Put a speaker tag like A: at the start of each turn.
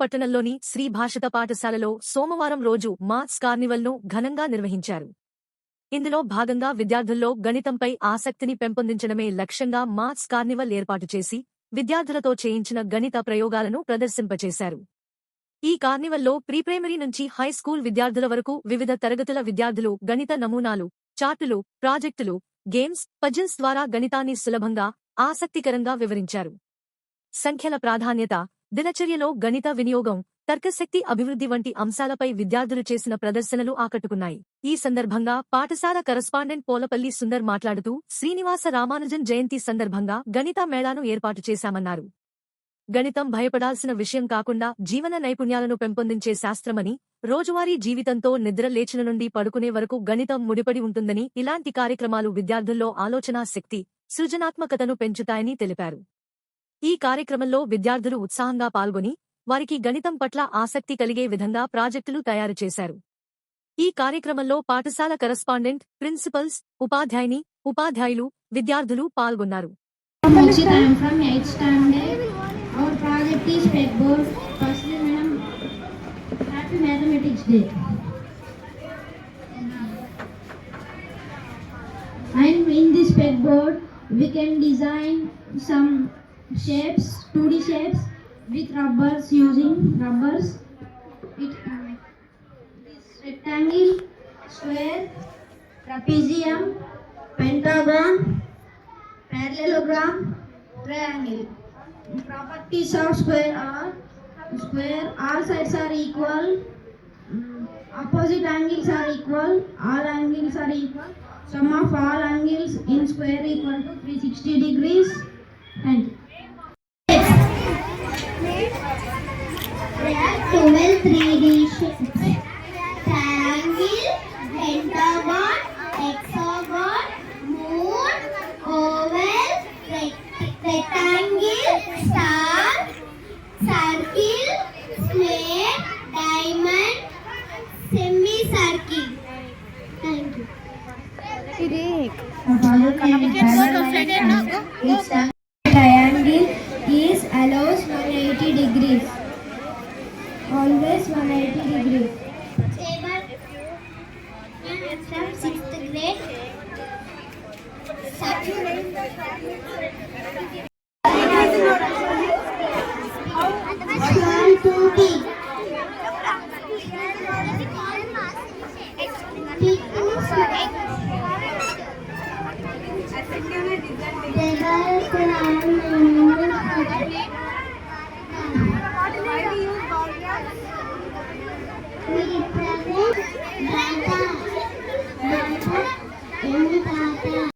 A: పట్టణంలోని శ్రీ భాషిత పాఠశాలలో సోమవారం రోజు మాథ్స్ కార్నివల్ను ఘనంగా నిర్వహించారు ఇందులో భాగంగా విద్యార్థుల్లో గణితంపై ఆసక్తిని పెంపొందించడమే లక్ష్యంగా మాథ్స్ కార్నివల్ ఏర్పాటు చేసి విద్యార్థులతో చేయించిన గణిత ప్రయోగాలను ప్రదర్శింపచేశారు ఈ కార్నివల్లో ప్రీప్రైమరీ నుంచి హైస్కూల్ విద్యార్థుల వరకు వివిధ తరగతుల విద్యార్థులు గణిత నమూనాలు చార్టులు ప్రాజెక్టులు గేమ్స్ పజిల్స్ ద్వారా గణితాన్ని సులభంగా ఆసక్తికరంగా వివరించారు సంఖ్యల ప్రాధాన్యత దినచర్యలో గణిత వినియోగం తర్కశక్తి అభివృద్ధి వంటి అంశాలపై విద్యార్థులు చేసిన ప్రదర్శనలు ఆకట్టుకున్నాయి ఈ సందర్భంగా పాఠశాల కరస్పాండెంట్ పోలపల్లి సుందర్ మాట్లాడుతూ శ్రీనివాస రామానుజన్ జయంతి సందర్భంగా గణిత మేళాను ఏర్పాటు చేశామన్నారు గణితం భయపడాల్సిన విషయం కాకుండా జీవన నైపుణ్యాలను పెంపొందించే శాస్త్రమని రోజువారీ జీవితంతో నిద్ర లేచిన నుండి పడుకునే వరకు గణితం ముడిపడి ఉంటుందని ఇలాంటి కార్యక్రమాలు విద్యార్థుల్లో ఆలోచనా శక్తి సృజనాత్మకతను పెంచుతాయని తెలిపారు ఈ కార్యక్రమంలో విద్యార్థులు ఉత్సాహంగా పాల్గొని వారికి గణితం పట్ల ఆసక్తి కలిగే విధంగా ప్రాజెక్టులు తయారు చేశారు ఈ కార్యక్రమంలో పాఠశాల కరస్పాండెంట్ ప్రిన్సిపల్స్ ఉపాధ్యాయుని ఉపాధ్యాయులు విద్యార్థులు పాల్గొన్నారు
B: And in this pegboard, we can design some shapes, 2D shapes with rubbers using rubbers. It, is rectangle, square, trapezium, pentagon, parallelogram, triangle. Properties of square are square, all sides are equal, opposite angles are equal, all angles are equal, sum of all angles in square equal to 360 degrees.
C: 12 3D shapes. Triangle, pentagon, hexagon, moon, oval, rectangle, star, circle, square, diamond, semicircle. Thank you.
B: It is. Each time always 180 degree.
C: Ever from sixth grade. Turn to B.